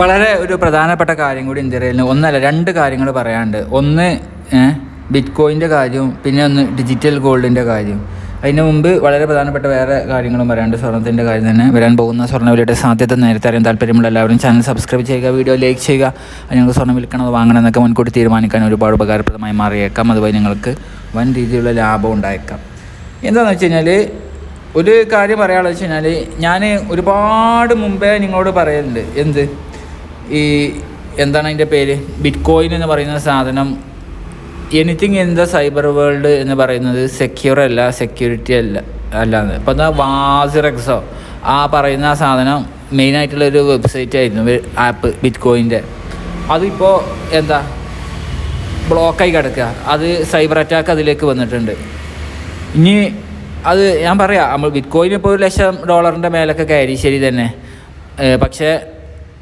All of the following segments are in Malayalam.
വളരെ ഒരു പ്രധാനപ്പെട്ട കാര്യം കൂടി ഇന്ത്യയിൽ ഒന്നല്ല രണ്ട് കാര്യങ്ങൾ പറയാനുണ്ട്. ഒന്ന് ബിറ്റ് കോയിന്റെ കാര്യവും പിന്നെ ഒന്ന് ഡിജിറ്റൽ ഗോൾഡിന്റെ കാര്യവും അതിന് മുമ്പ് വളരെ പ്രധാനപ്പെട്ട വേറെ കാര്യങ്ങളും പറയാനുണ്ട്. സ്വർണത്തിന്റെ കാര്യം തന്നെ വരാൻ പോകുന്ന സ്വർണവിലയുടെ സാധ്യത നേരത്തെ അറിയാൻ താല്പര്യമുള്ള എല്ലാവരും ചാനൽ സബ്സ്ക്രൈബ് ചെയ്യുക വീഡിയോ ലൈക്ക് ചെയ്യുക. ഞങ്ങൾക്ക് സ്വർണം വിൽക്കണമോ വാങ്ങണം എന്നൊക്കെ മുൻകൂട്ടി തീരുമാനിക്കാൻ ഒരുപാട് ഉപകാരപ്രദമായി മാറിയേക്കാം. അതുപോലെ ഞങ്ങൾക്ക് വൻ രീതിയിലുള്ള ലാഭം ഉണ്ടായേക്കാം. എന്താണെന്ന് വെച്ച് കഴിഞ്ഞാൽ ഒരു കാര്യം പറയാനുള്ളത് വെച്ച് കഴിഞ്ഞാൽ ഞാൻ ഒരുപാട് മുമ്പേ നിങ്ങളോട് പറയലുണ്ട്. എന്ത്? ഈ എന്താണ് അതിന്റെ പേര്? ബിറ്റ് കോയിൻ എന്ന് പറയുന്ന സാധനം anything in the cyber world എന്ന് പറയുന്നത് സെക്യൂർ അല്ല സെക്യൂരിറ്റി അല്ല അല്ലാന്ന്. ഇപ്പം എന്താ വാസിറക്സോ ആ പറയുന്ന സാധനം മെയിനായിട്ടുള്ളൊരു വെബ്സൈറ്റ് ആയിരുന്നു ആപ്പ് ബിറ്റ് കോയിന്റെ അതിപ്പോൾ എന്താ ബ്ലോക്കായി കിടക്കുക അത് സൈബർ അറ്റാക്ക് അതിലേക്ക് വന്നിട്ടുണ്ട്. ഇനി അത് ഞാൻ പറയാം നമ്മൾ ബിറ്റ് കോയിൻ ഇപ്പോൾ ഒരു ലക്ഷം ഡോളറിന്റെ മേലൊക്കെ കയറി ശരി തന്നെ. പക്ഷേ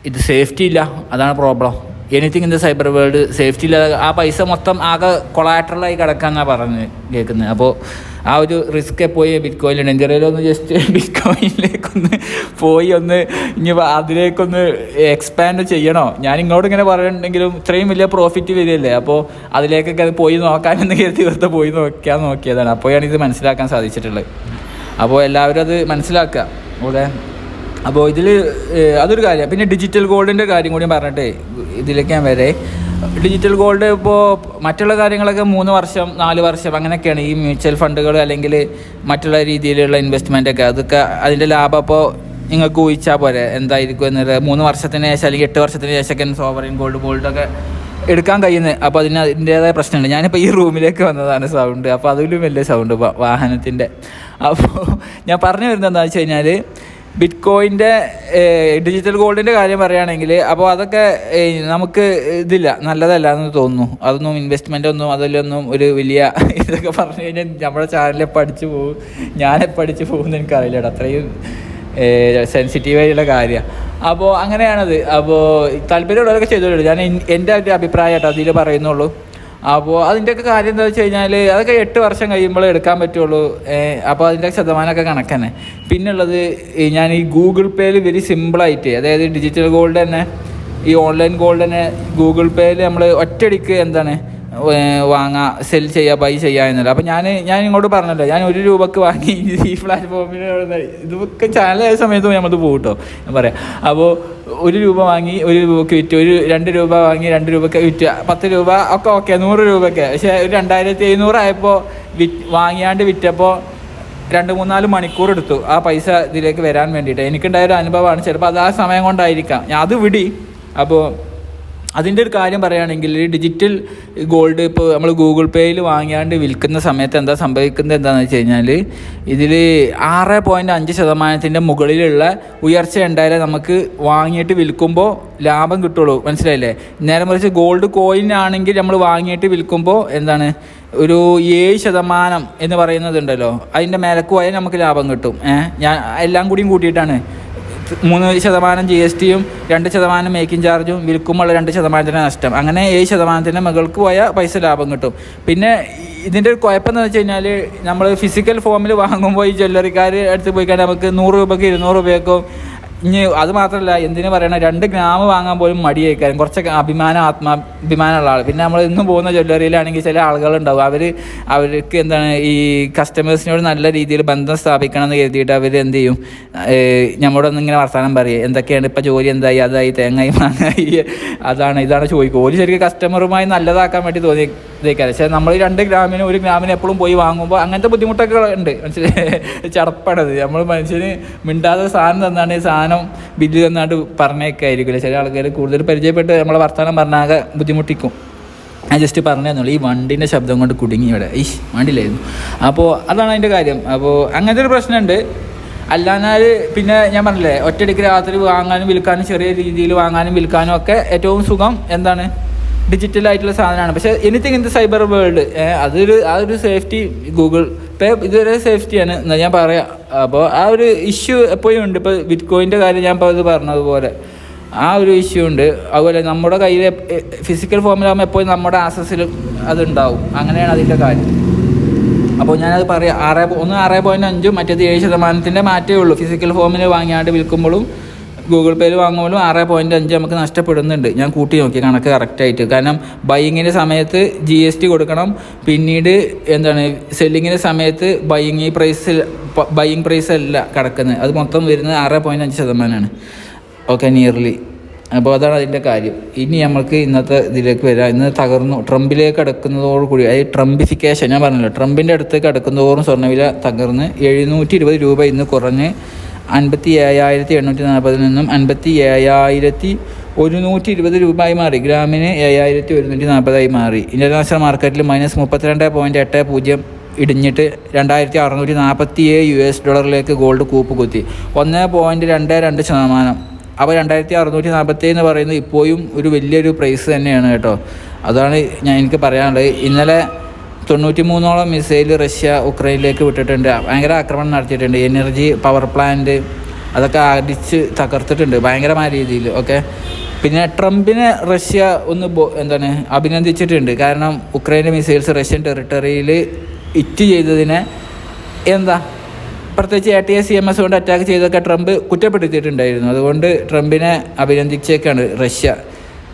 ഇത് സേഫ്റ്റി ഇല്ല. അതാണ് problem anything in the cyber world safety ഇല്ല ആ പൈസ മൊത്തം ആകെ കൊളാറ്ററലായി കിടക്കാന്നാണ് പറഞ്ഞ് കേൾക്കുന്നത് അപ്പോൾ ആ ഒരു റിസ്ക് പോയി ബിറ്റ് കോയിലുണ്ട് ഒന്ന് ജസ്റ്റ് ബിറ്റ് കോയിനിലേക്കൊന്ന് പോയി ഒന്ന് ഇനി അതിലേക്കൊന്ന് എക്സ്പാൻഡ് ചെയ്യണോ? ഞാൻ ഇങ്ങോട്ട് ഇങ്ങനെ പറയുന്നുണ്ടെങ്കിലും ഇത്രയും വലിയ പ്രോഫിറ്റ് വരികയല്ലേ? അപ്പോൾ അതിലേക്കൊക്കെ അത് പോയി നോക്കാനെന്ന് കരുതി വെറുതെ പോയി നോക്കിയാൽ നോക്കിയതാണ്. അപ്പോഴാണ് ഇത് മനസ്സിലാക്കാൻ സാധിച്ചിട്ടുള്ളത്. അപ്പോൾ എല്ലാവരും അത് മനസ്സിലാക്കുക. ഇവിടെ അപ്പോൾ ഇതിൽ അതൊരു കാര്യം. പിന്നെ ഡിജിറ്റൽ ഗോൾഡിന്റെ കാര്യം കൂടി പറഞ്ഞിട്ട് ഇതിലേക്ക് ഞാൻ വരെ. ഡിജിറ്റൽ ഗോൾഡ് ഇപ്പോൾ മറ്റുള്ള കാര്യങ്ങളൊക്കെ മൂന്ന് വർഷം നാല് വർഷം അങ്ങനെയൊക്കെയാണ് ഈ മ്യൂച്വൽ ഫണ്ടുകൾ അല്ലെങ്കിൽ മറ്റുള്ള രീതിയിലുള്ള ഇൻവെസ്റ്റ്മെന്റ് ഒക്കെ. അതൊക്കെ അതിന്റെ ലാഭം അപ്പോൾ നിങ്ങൾക്ക് ഊഹിച്ചാൽ പോരെ എന്തായിരിക്കും എന്നത് മൂന്ന് വർഷത്തിന് ശേഷം അല്ലെങ്കിൽ എട്ട് വർഷത്തിന് ശേഷമൊക്കെ സോവറിൻ ഗോൾഡ് ഗോൾഡൊക്കെ എടുക്കാൻ കഴിയുന്നത്. അപ്പോൾ അതിന് അതിന്റേതായ പ്രശ്നമുണ്ട്. ഞാനിപ്പോൾ ഈ റൂമിലേക്ക് വന്നതാണ് സൗണ്ട് അപ്പോൾ അതിലും വലിയ സൗണ്ട് വാഹനത്തിന്റെ അപ്പോൾ ഞാൻ പറഞ്ഞു വരുന്നത് എന്താണെന്ന് വെച്ച് കഴിഞ്ഞാൽ ബിറ്റ് കോയിന്റെ ഡിജിറ്റൽ ഗോൾഡിന്റെ കാര്യം പറയുകയാണെങ്കിൽ അപ്പോൾ അതൊക്കെ നമുക്ക് ഇതില്ല. നല്ലതല്ല എന്ന് തോന്നുന്നു. അതൊന്നും ഇൻവെസ്റ്റ്മെന്റ് ഒന്നും അതിലൊന്നും ഒരു വലിയ ഇതൊക്കെ പറഞ്ഞു കഴിഞ്ഞാൽ നമ്മുടെ ചാനലിൽ പഠിച്ചു പോകും. ഞാൻ പഠിച്ചു പോകുമെന്ന് എനിക്കറിയില്ല അത്രയും സെൻസിറ്റീവായിട്ടുള്ള കാര്യമാണ് അപ്പോൾ അങ്ങനെയാണത്. അപ്പോൾ താല്പര്യമുള്ളവരൊക്കെ ചെയ്തോളൂ. ഞാൻ എന്റെ ഒരു അഭിപ്രായം കേട്ടോ അതിൽ പറയുന്നുള്ളൂ. അപ്പോൾ അതിന്റെയൊക്കെ കാര്യം എന്താ വെച്ച് കഴിഞ്ഞാൽ അതൊക്കെ എട്ട് വർഷം കഴിയുമ്പോൾ എടുക്കാൻ പറ്റുള്ളൂ. അപ്പോൾ അതിന്റെ ശതമാനമൊക്കെ കണക്കന്നെ. പിന്നുള്ളത് ഞാൻ ഈ ഗൂഗിൾ പേയിൽ വെരി സിമ്പിളായിട്ട് അതായത് ഡിജിറ്റൽ ഗോൾഡ് തന്നെ ഈ ഓൺലൈൻ ഗോൾഡ് തന്നെ ഗൂഗിൾ പേയിൽ നമ്മൾ ഒറ്റയടിക്ക് എന്താണ് വാങ്ങാ സെൽ ചെയ്യുക ബൈ ചെയ്യുക എന്നല്ല. അപ്പോൾ ഞാൻ ഞാൻ ഇങ്ങോട്ട് പറഞ്ഞല്ലോ ഞാൻ ഒരു രൂപക്ക് വാങ്ങി ഈ പ്ലാറ്റ്ഫോമിൽ ഇതൊക്കെ ചാനൽ ആയ സമയത്ത് നമ്മളത് പോകും കേട്ടോ ഞാൻ പറയാം അപ്പോൾ ഒരു രൂപ വാങ്ങി ഒരു രൂപക്ക് വിറ്റ് ഒരു രണ്ട് രൂപ വാങ്ങി രണ്ട് രൂപക്ക് വിറ്റ് പത്ത് രൂപ ഒക്കെ ഓക്കെ നൂറ് രൂപയ്ക്ക് പക്ഷേ ഒരു രണ്ടായിരത്തി എഴുന്നൂറായപ്പോൾ വിറ്റ് വാങ്ങിയാണ്ട് വിറ്റപ്പോൾ രണ്ട് മൂന്നാൽ മണിക്കൂർ എടുത്തു ആ പൈസ ഇതിലേക്ക് വരാൻ വേണ്ടിയിട്ട്. എനിക്കുണ്ടായ ഒരു അനുഭവമാണ് ചിലപ്പോൾ അത് ആ സമയം കൊണ്ടായിരിക്കാം. ഞാൻ അത് വിടി. അപ്പോൾ അതിന്റെ ഒരു കാര്യം പറയുകയാണെങ്കിൽ ഡിജിറ്റൽ ഗോൾഡ് ഇപ്പോൾ നമ്മൾ ഗൂഗിൾ പേയിൽ വാങ്ങിയാണ്ട് വിൽക്കുന്ന സമയത്ത് എന്താ സംഭവിക്കുന്നത് എന്താണെന്ന് വെച്ച് കഴിഞ്ഞാൽ ഇതിൽ ആറ് പോയിന്റ് അഞ്ച് ശതമാനത്തിന്റെ മുകളിലുള്ള ഉയർച്ച ഉണ്ടായാലേ നമുക്ക് വാങ്ങിയിട്ട് വിൽക്കുമ്പോൾ ലാഭം കിട്ടുള്ളൂ മനസ്സിലായില്ലേ? നേരെ മറിച്ച് ഗോൾഡ് കോയിൻ ആണെങ്കിൽ നമ്മൾ വാങ്ങിയിട്ട് വിൽക്കുമ്പോൾ എന്താണ്? ഒരു ഏഴ് ശതമാനം എന്ന് പറയുന്നതുണ്ടല്ലോ അതിന്റെ മേലക്ക് പോയാൽ നമുക്ക് ലാഭം കിട്ടും. ഞാൻ എല്ലാം കൂടിയും കൂട്ടിയിട്ടാണ്. മൂന്ന് ശതമാനം ജി എസ് ടിയും രണ്ട് ശതമാനം മേക്കിംഗ് ചാർജും വിൽക്കുമ്പോൾ രണ്ട് ശതമാനത്തിന് നഷ്ടം. അങ്ങനെ ഏഴ് ശതമാനത്തിന് മുകൾക്ക് പോയാൽ പൈസ ലാഭം കിട്ടും. പിന്നെ ഇതിന്റെ ഒരു കുഴപ്പം എന്ന് വെച്ച് കഴിഞ്ഞാൽ നമ്മൾ ഫിസിക്കൽ ഫോമിൽ വാങ്ങുമ്പോൾ ഈ ജ്വല്ലറിക്കാർ അടുത്ത് പോയി കഴിഞ്ഞാൽ നമുക്ക് നൂറ് രൂപയ്ക്ക് ഇരുന്നൂറ് രൂപയ്ക്കും ഇനി അത് മാത്രമല്ല എന്തിനു പറയണ? രണ്ട് ഗ്രാം വാങ്ങാൻ പോലും മടിയേക്കാരും. കുറച്ചൊക്കെ അഭിമാനം ആത്മാഭിമാനമുള്ള ആൾ പിന്നെ നമ്മൾ ഇന്ന് പോകുന്ന ജ്വല്ലറിയിലാണെങ്കിൽ ചില ആളുകളുണ്ടാവും. അവർ അവർക്ക് എന്താണ് ഈ കസ്റ്റമേഴ്സിനോട് നല്ല രീതിയിൽ ബന്ധം സ്ഥാപിക്കണം എന്ന് കരുതിയിട്ട് അവർ എന്ത് ചെയ്യും? നമ്മളോടൊന്നും ഇങ്ങനെ വർത്തമാനം പറയും. എന്തൊക്കെയാണ് ഇപ്പോൾ ജോലി? എന്തായി? അതായി? തേങ്ങായി? മാങ്ങായി? അതാണ് ഇതാണ് ചോദിക്കുക ഒരു ശരിക്കും കസ്റ്റമറുമായി നല്ലതാക്കാൻ വേണ്ടി തോന്നി പക്ഷേ നമ്മൾ രണ്ട് ഗ്രാമിന് ഒരു ഗ്രാമിന് എപ്പോഴും പോയി വാങ്ങുമ്പോൾ അങ്ങനത്തെ ബുദ്ധിമുട്ടൊക്കെ ഉണ്ട്. മനസ്സിലായി? ചടപ്പണത്. നമ്മൾ മനുഷ്യന് മിണ്ടാതെ സാധനം തന്നാണ് ഈ സാധനം ബില്ല് തന്നാണ്ട് പറഞ്ഞേക്കായിരിക്കില്ല ചില ആൾക്കാർ കൂടുതൽ പരിചയപ്പെട്ട് നമ്മളെ വർത്തമാനം പറഞ്ഞാകെ ബുദ്ധിമുട്ടിക്കും. ഞാൻ ജസ്റ്റ് പറഞ്ഞു തന്നുള്ളൂ ഈ വണ്ടിന്റെ ശബ്ദം കൊണ്ട് കുടുങ്ങി ഇവിടെ. ഈ വണ്ടിയിലായിരുന്നു. അപ്പോൾ അതാണ് അതിന്റെ കാര്യം. അപ്പോൾ അങ്ങനത്തെ ഒരു പ്രശ്നമുണ്ട്. അല്ലാഞ്ഞാൽ പിന്നെ ഞാൻ പറഞ്ഞില്ലേ ഒറ്റയടിക്ക് രാത്രി വാങ്ങാനും വിൽക്കാനും ചെറിയ രീതിയിൽ വാങ്ങാനും വിൽക്കാനും ഒക്കെ ഏറ്റവും സുഖം എന്താണ്? ഡിജിറ്റൽ ആയിട്ടുള്ള സാധനമാണ്. പക്ഷേ anything in the cyber world അതൊരു ആ ഒരു സേഫ്റ്റി ഗൂഗിൾ ഇതൊരു സേഫ്റ്റിയാണ് എന്നാൽ ഞാൻ പറയാം. അപ്പോൾ ആ ഒരു ഇഷ്യൂ എപ്പോഴും ഉണ്ട്. ഇപ്പോൾ ബിറ്റ് കോയിന്റെ കാര്യം ഞാൻ ഇപ്പോൾ ഇത് പറഞ്ഞതുപോലെ. ആ ഒരു ഇഷ്യൂ ഉണ്ട്. അതുപോലെ നമ്മുടെ കയ്യിൽ ഫിസിക്കൽ ഫോമിലാകുമ്പോൾ എപ്പോഴും നമ്മുടെ ആസസിലും അതുണ്ടാവും. അങ്ങനെയാണ് അതിന്റെ കാര്യം. അപ്പോൾ ഞാനത് പറയാം. ആറ് ഒന്ന് ആറ് പോയിന്റ് അഞ്ചും മറ്റേത് ഏഴ് ശതമാനത്തിന്റെ മാറ്റമേ ഉള്ളൂ. ഫിസിക്കൽ ഫോമിൽ വാങ്ങിയാണ്ട് വിൽക്കുമ്പോഴും ഗൂഗിൾ പേയിൽ വാങ്ങുമ്പോഴും ആറ് പോയിന്റ് അഞ്ച് നമുക്ക് നഷ്ടപ്പെടുന്നുണ്ട്. ഞാൻ കൂട്ടി നോക്കി കണക്ക് കറക്റ്റായിട്ട് കാരണം ബൈയിങ്ങിന്റെ സമയത്ത് ജി എസ് ടി കൊടുക്കണം. പിന്നീട് എന്താണ് സെല്ലിങ്ങിന്റെ സമയത്ത് ബൈയിങ് പ്രൈസ് ബൈയിങ് പ്രൈസ് അല്ല കിടക്കുന്നത്. അത് മൊത്തം വരുന്നത് ആറ് പോയിന്റ് അഞ്ച് ശതമാനമാണ്. ഓക്കെ നിയർലി അപ്പോൾ അതാണ് അതിന്റെ കാര്യം. ഇനി നമ്മൾക്ക് ഇന്നത്തെ ഇതിലേക്ക് വരാം. ഇന്ന് തകർന്നു. ട്രംപിലേക്ക് അടുക്കുന്നതോടുകൂടി അതായത് ട്രംപിഫിക്കേഷൻ ഞാൻ പറഞ്ഞല്ലോ ട്രംപിന്റെ അടുത്തേക്ക് അടുക്കുന്നതോറും സ്വർണവില തകർന്ന് എഴുന്നൂറ്റി ഇരുപത് രൂപ ഇന്ന് കുറഞ്ഞ് അൻപത്തി ഏഴായിരത്തി എണ്ണൂറ്റി നാൽപ്പതിൽ നിന്നും അൻപത്തി ഏഴായിരത്തി ഒരുന്നൂറ്റി ഇരുപത് രൂപയായി മാറി. ഗ്രാമിന് ഏഴായിരത്തി ഒരുന്നൂറ്റി നാൽപ്പതായി മാറി. ഇന്റർനാഷണൽ മാർക്കറ്റിൽ മൈനസ് മുപ്പത്തിരണ്ട് പോയിന്റ് എട്ട് പൂജ്യം ഇടിഞ്ഞിട്ട് രണ്ടായിരത്തി അറുന്നൂറ്റി നാൽപ്പത്തി ഏഴ് യു എസ് ഡോളറിലേക്ക് ഗോൾഡ് കൂപ്പ് കുത്തി. ഒന്ന് പോയിന്റ് രണ്ട് രണ്ട് ശതമാനം. അപ്പോൾ രണ്ടായിരത്തി അറുന്നൂറ്റി നാൽപ്പത്തി എന്ന് പറയുന്നത് ഇപ്പോഴും ഒരു വലിയൊരു പ്രൈസ് തന്നെയാണ് കേട്ടോ. അതാണ് ഞാൻ എനിക്ക് പറയാനുള്ളത്. ഇന്നലെ തൊണ്ണൂറ്റി മൂന്നോളം മിസൈൽ റഷ്യ ഉക്രൈനിലേക്ക് വിട്ടിട്ടുണ്ട്. ഭയങ്കര ആക്രമണം നടത്തിയിട്ടുണ്ട്. എനർജി പവർ പ്ലാന്റ് അതൊക്കെ അടിച്ച് തകർത്തിട്ടുണ്ട് ഭയങ്കരമായ രീതിയിൽ ഓക്കെ പിന്നെ ട്രംപിനെ റഷ്യ ഒന്ന് എന്താണ് അഭിനന്ദിച്ചിട്ടുണ്ട്. കാരണം ഉക്രൈന്റെ മിസൈൽസ് റഷ്യൻ ടെറിട്ടറിയിൽ ഇറ്റ് ചെയ്തതിനെ എന്താ പ്രത്യേകിച്ച് A T S C M S കൊണ്ട് അറ്റാക്ക് ചെയ്തൊക്കെ ട്രംപ് കുറ്റപ്പെടുത്തിയിട്ടുണ്ടായിരുന്നു. അതുകൊണ്ട് ട്രംപിനെ അഭിനന്ദിച്ചേക്കാണ് റഷ്യ.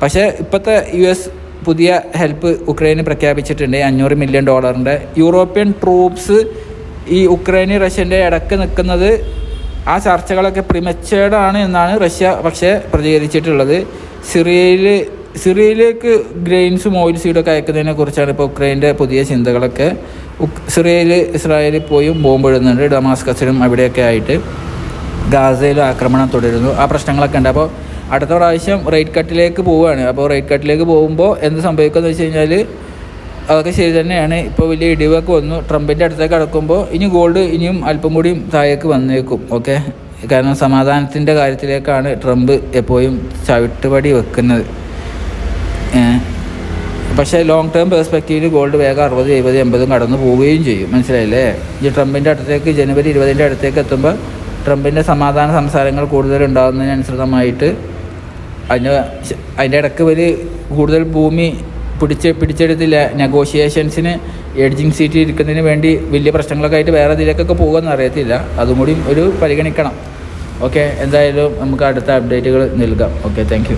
പക്ഷേ ഇപ്പോഴത്തെ യു എസ് പുതിയ ഹെൽപ്പ് ഉക്രൈന് പ്രഖ്യാപിച്ചിട്ടുണ്ട്. അഞ്ഞൂറ് മില്യൺ ഡോളറിന്റെ യൂറോപ്യൻ ട്രൂപ്സ് ഈ ഉക്രൈനി റഷ്യന്റെ ഇടയ്ക്ക് നിൽക്കുന്നത് ആ ചർച്ചകളൊക്കെ പ്രിമച്ചേർഡാണ് എന്നാണ് റഷ്യ പക്ഷേ പ്രതികരിച്ചിട്ടുള്ളത്. സിറിയയിൽ സിറിയയിലേക്ക് ഗ്രെയിൻസും ഓയിൽ സീഡൊക്കെ അയക്കുന്നതിനെ കുറിച്ചാണ് ഇപ്പോൾ ഉക്രൈന്റെ പുതിയ ചിന്തകളൊക്കെ. സിറിയയിൽ ഇസ്രായേലിൽ പോയും ബോംബിടുന്നുണ്ട് ഡമാസ്കസിലും അവിടെയൊക്കെ ആയിട്ട്. ഗാസയിൽ ആക്രമണം തുടരുന്നു. ആ പ്രശ്നങ്ങളൊക്കെ ഉണ്ട്. അപ്പോൾ അടുത്ത പ്രാവശ്യം റേറ്റ് കട്ടിലേക്ക് പോവുകയാണ്. അപ്പോൾ റേറ്റ് കട്ടിലേക്ക് പോകുമ്പോൾ എന്ത് സംഭവിക്കുമെന്ന് വെച്ച് കഴിഞ്ഞാൽ അതൊക്കെ ശരി തന്നെയാണ്. ഇപ്പോൾ വലിയ ഇടിവൊക്കെ വന്നു. ട്രംപിന്റെ അടുത്തേക്ക് അടക്കുമ്പോൾ ഇനി ഗോൾഡ് ഇനിയും അല്പം കൂടിയും താഴേക്ക് വന്നേക്കും. ഓക്കെ കാരണം സമാധാനത്തിന്റെ കാര്യത്തിലേക്കാണ് ട്രംപ് എപ്പോഴും ചവിട്ടുപടി വെക്കുന്നത്. പക്ഷേ ലോങ് ടേം പെർസ്പെക്റ്റീവിൽ ഗോൾഡ് വേഗം അറുപത് എഴുപത് എൺപതും കടന്നു പോവുകയും ചെയ്യും. മനസ്സിലായില്ലേ? ഈ ട്രംപിന്റെ അടുത്തേക്ക് ജനുവരി ഇരുപതിന്റെ അടുത്തേക്ക് എത്തുമ്പോൾ ട്രംപിന്റെ സമാധാന സംസാരങ്ങൾ കൂടുതൽ ഉണ്ടാകുന്നതിനനുസൃതമായിട്ട് അതിന് അതിന്റെ ഇടയ്ക്ക് ഒരു കൂടുതൽ ഭൂമി പിടിച്ച് പിടിച്ചെടുത്തില്ല. നെഗോഷിയേഷൻസിന് എഡ്ജിങ് സീറ്റ് ഇരിക്കുന്നതിന് വേണ്ടി വലിയ പ്രശ്നങ്ങളൊക്കെ ആയിട്ട് വേറെ ഇതിലേക്കൊക്കെ പോകുമെന്ന് അറിയത്തില്ല. അതും കൂടി ഒരു പരിഗണിക്കണം. ഓക്കെ എന്തായാലും നമുക്ക് അടുത്ത അപ്ഡേറ്റുകൾ നൽകാം. Okay thank